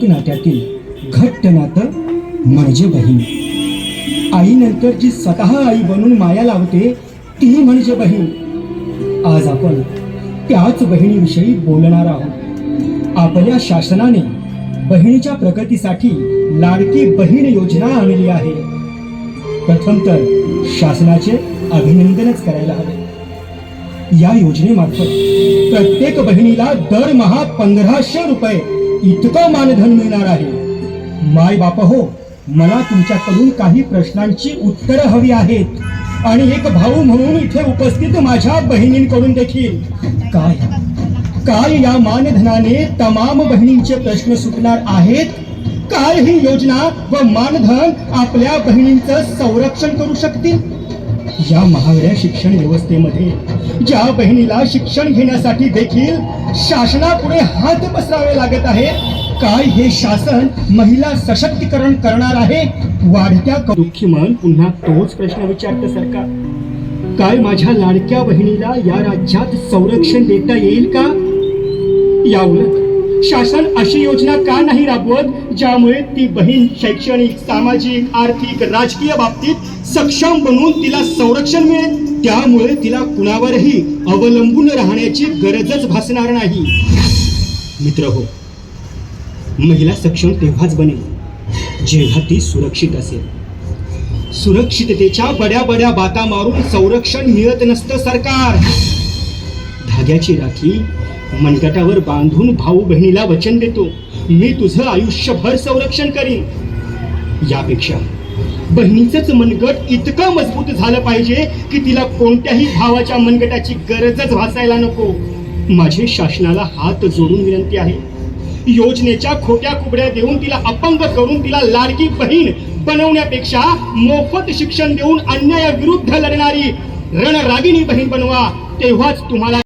लोकनाट्यातील घट्ट नातं म्हणजे बहीण. आईनंतर जी स्वतः आई बनून माया लावते ती म्हणजे बहीण. आज आपण त्याच बहिणीविषयी बोलणार आहोत. आपल्या शासनाने बहिणीच्या प्रगतीसाठी लाडकी बहीण योजना आणली आहे. प्रथम तर शासनाचे अभिनंदनच करायला हवे. या योजनेमार्फत प्रत्येक बहिणीला दरमहा पंधराशे रुपये इतकं मानधन मिळणार आहे. माय बाप हो मला तुमच्याकडून काही प्रश्नांची उत्तरं हवी आहेत. आणि एक भाऊ म्हणून इथे उपस्थित माझ्या बहिणींकडून देखील. काय? काय या मानधनाने तमाम बहिणींचे प्रश्न सुटणार आहेत? काय ही योजना व मानधन आपल्या बहिणींचं संरक्षण करू शकतील? या महागड्या शिक्षण व्यवस्थेमध्ये ज्या बहिणीला शिक्षण घेण्यासाठी देखील शासनापुढे हात पसरावे लागत आहे. काय हे शासन महिला सशक्तीकरण करणार आहे? वाढत्या दुःखी मन पुन्हा तोच प्रश्न विचारतं सरकार. काय माझ्या लाडक्या बहिणीला या राज्यात संरक्षण देता येईल का? याउलट शासन अशी योजना का नाही राबवत? ज्यामुळे ती बहीण शैक्षणिक सामाजिक आर्थिक राजकीय बाबतीत सक्षम बनून तिला संरक्षण मिळेल. त्यामुळे तिला कुणावरही अवलंबून राहण्याची गरजच भासणार नाही. मित्र हो महिला सक्षम तेव्हाच बनेल जेव्हा ती सुरक्षित असेल. सुरक्षिततेच्या बड्या बड्या बाता मारून संरक्षण मिळत नसतं सरकार. धाग्याची राखी मनगटावर बांधून भाऊ बहिणीला वचन देतो. मी तुझं आयुष्यभर संरक्षण करीन. यापेक्षा बहिणीचंच मनगट इतकं मजबूत झालं पाहिजे की तिला कोणत्याही भावाच्या मनगटाची गरजच भासायला नको. माझे शासनाला हात जोडून विनंती आहे. योजनेच्या खोट्या कुबड्या देऊन तिला अपंग करून तिला लाडकी बहीण बनवण्यापेक्षा मोफत शिक्षण देऊन अन्यायाविरुद्ध लढणारी रणरागिणी बहीण बनवा. तेव्हाच तुम्हाला